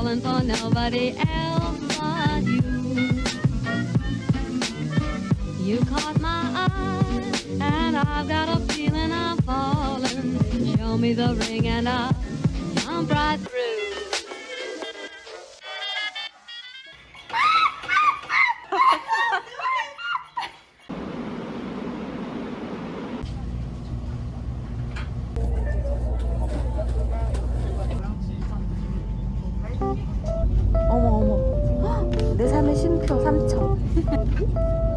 falling for nobody else but you. You caught my eye, and I've got a feeling I'm falling. Show me the ring, and I'll jump right through. 쉼표 3천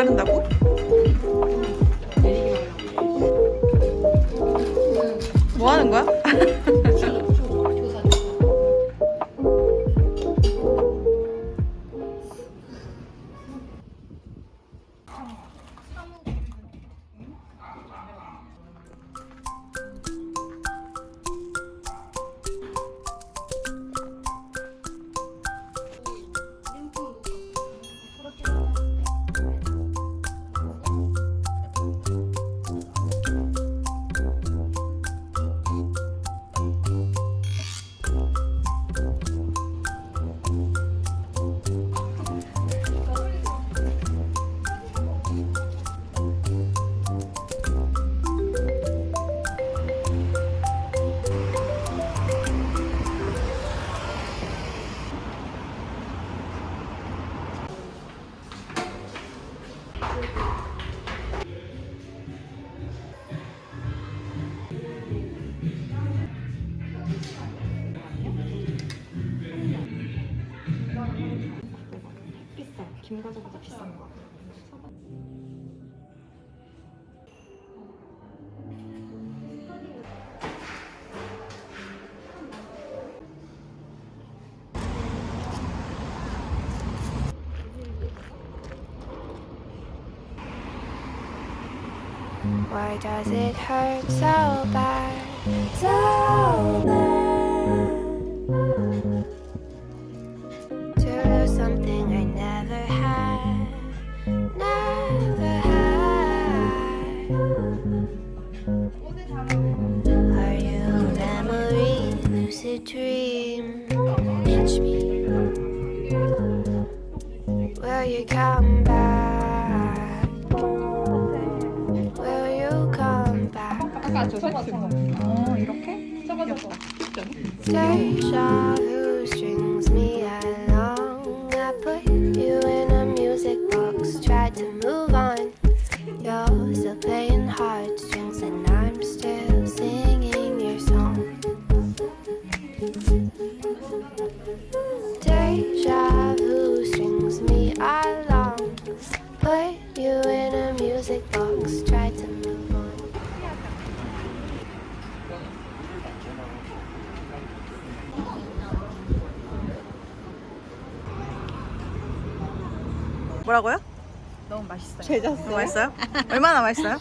현이가 김과자보다 비싼 것 같아요. Why does it hurt so bad? So bad. To do something. Memory, lucid dream? Pinch me. Will you come back? Will you come back? 어 이렇게? Deja vu strings me along. 뭐라고요? 너무 맛있어요. 제자스 너무 맛있어요? 얼마나 맛있어요?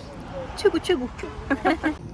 최고 최고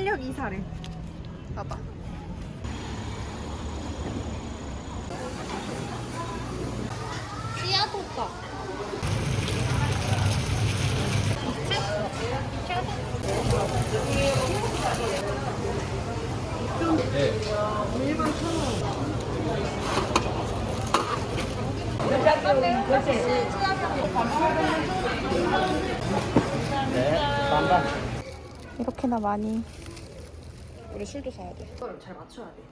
활력 이사를. 봐봐. 이렇게나 많이. 우리 술도 사야 돼. 이걸 잘 맞춰야 돼.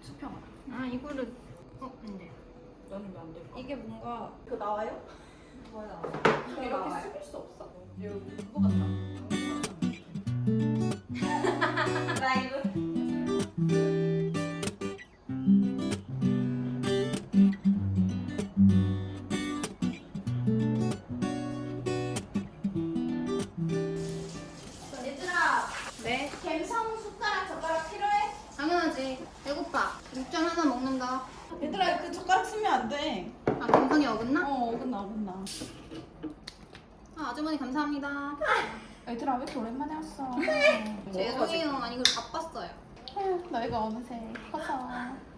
수평아. 아 이거를 어 근데 너는 왜안 돼? 이게 뭔가 그 나와요? 뭐야 나와? 이렇게 숙일 수 없어. 이거 그거 같다. 라이브. 어 어긋나 어긋나. 아 아주머니 감사합니다 얘들아 왜 이렇게 오랜만에 왔어? 죄송해요 아니 이걸 바빴어요 너희가 어느새 커서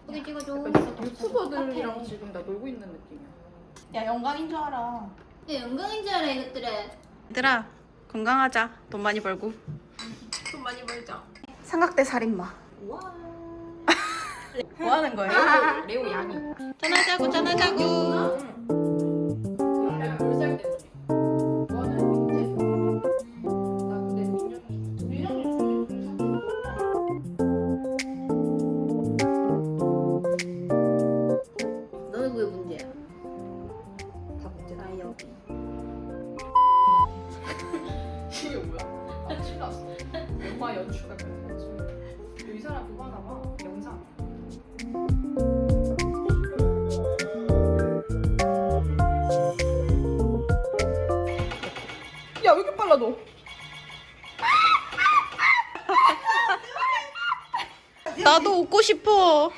여기 찍어줘 유튜버들이랑 지금 나 놀고 있는 느낌이야. 야 영광인 줄 알아 야 영광인 줄 알아 이것들은 얘들아 건강하자. 돈 많이 벌고. 돈 많이 벌자. 삼각대 살인마. 뭐 하는 거예요? 레오 양이 짠하자고 짠하자고. 웃고 싶어.